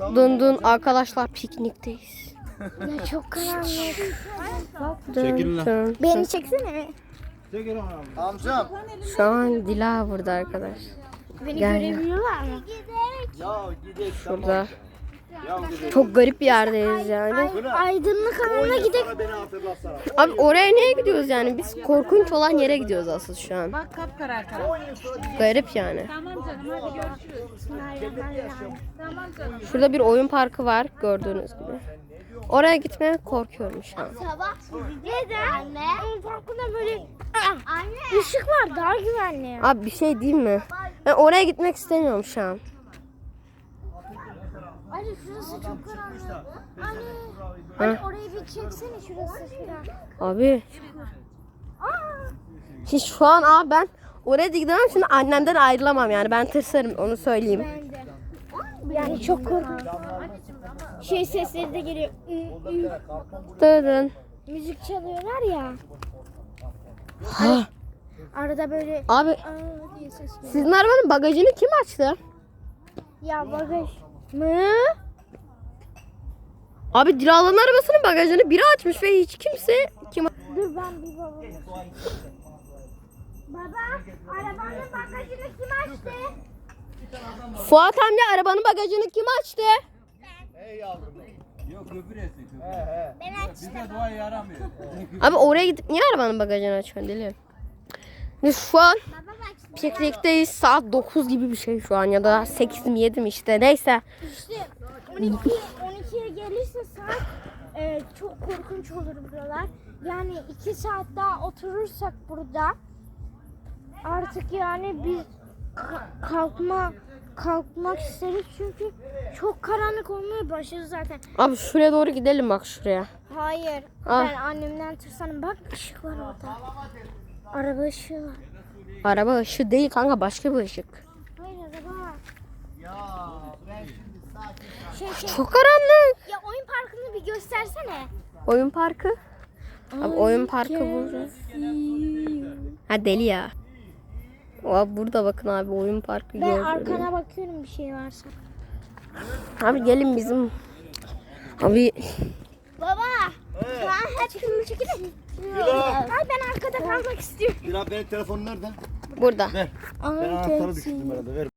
Dın dın arkadaşlar piknikteyiz. Ya çok karanlık. Çekilin lan. dın. Beni çeksene. Amcam. Şu an Dila burada arkadaş. Beni Gel. görebiliyorlar mı? Ya gidelim. Burada. Çok garip bir yerdeyiz yani. Aydınlık alana gidelim. Abi oraya niye gidiyoruz yani? Biz korkunç olan yere gidiyoruz asıl şu an. Bak kapkarar karar. Garip yani. Tamam canım hadi görüşürüz. Bismillahirrahmanirrahim. Tamam canım. Şurada bir oyun parkı var gördüğünüz gibi. Oraya gitmeye korkuyorum şu an. Sabah neden? Anne. Onun farkında böyle Anne. ışık var daha güvenli. Abi bir şey diyeyim mi? Ben oraya gitmek istemiyorum şu an. Anne şurası çok karanlık. Anne. Anne orayı bir çeksene şurası şura. Abi. Şimdi şu an abi ben oraya da gidemem şimdi annemden ayrılamam yani ben tırsarım onu söyleyeyim. Yani çok korkunç. Şey sesleri de geliyor. Dırın. Müzik çalıyorlar ya. Arada böyle Abi sizin arabanın bagajını kim açtı? Ya bagaj mı? Abi Dilal'ın arabasının bagajını biri açmış ve hiç kimse kim Dur ben bir babama. Baba, arabanın bagajını kim açtı? Fuat amca arabanın bagajını kim açtı? Yok öbür eski köbür. Ben açtım. Bize dua yaramıyor. Abi oraya gidip niye arabanın bagajını açıyorsun deli? Biz şu an Baba bak piknikteyiz saat 9 gibi bir şey şu an ya da 8 mi 7 mi işte neyse. işte 12 12'ye gelirse saat e, çok korkunç olur buralar. Yani 2 saat daha oturursak burada artık yani biz ka- kalkma kalkmak isteriz çünkü çok karanlık olmaya başladı zaten. Abi şuraya doğru gidelim bak şuraya. Hayır. Ah. Ben annemden tırsanım. Bak ışık var orada. Araba ışığı var. Araba ışığı değil kanka başka bir ışık. Hayır araba var. Şey şey. Çok karanlık. Ya oyun parkını bir göstersene. Oyun parkı. Abi oyun parkı burada. Ha deli ya. Abi burada bakın abi oyun parkı Ben gördüm. arkana bakıyorum bir şey varsa. Abi gelin bizim. Abi Baba. Şu an hep şunu çekilin. Ay ben arkada kalmak istiyorum. Dilan benim telefonum nerede? burada. Ver. Ben anahtarı düşürdüm herhalde. Ver.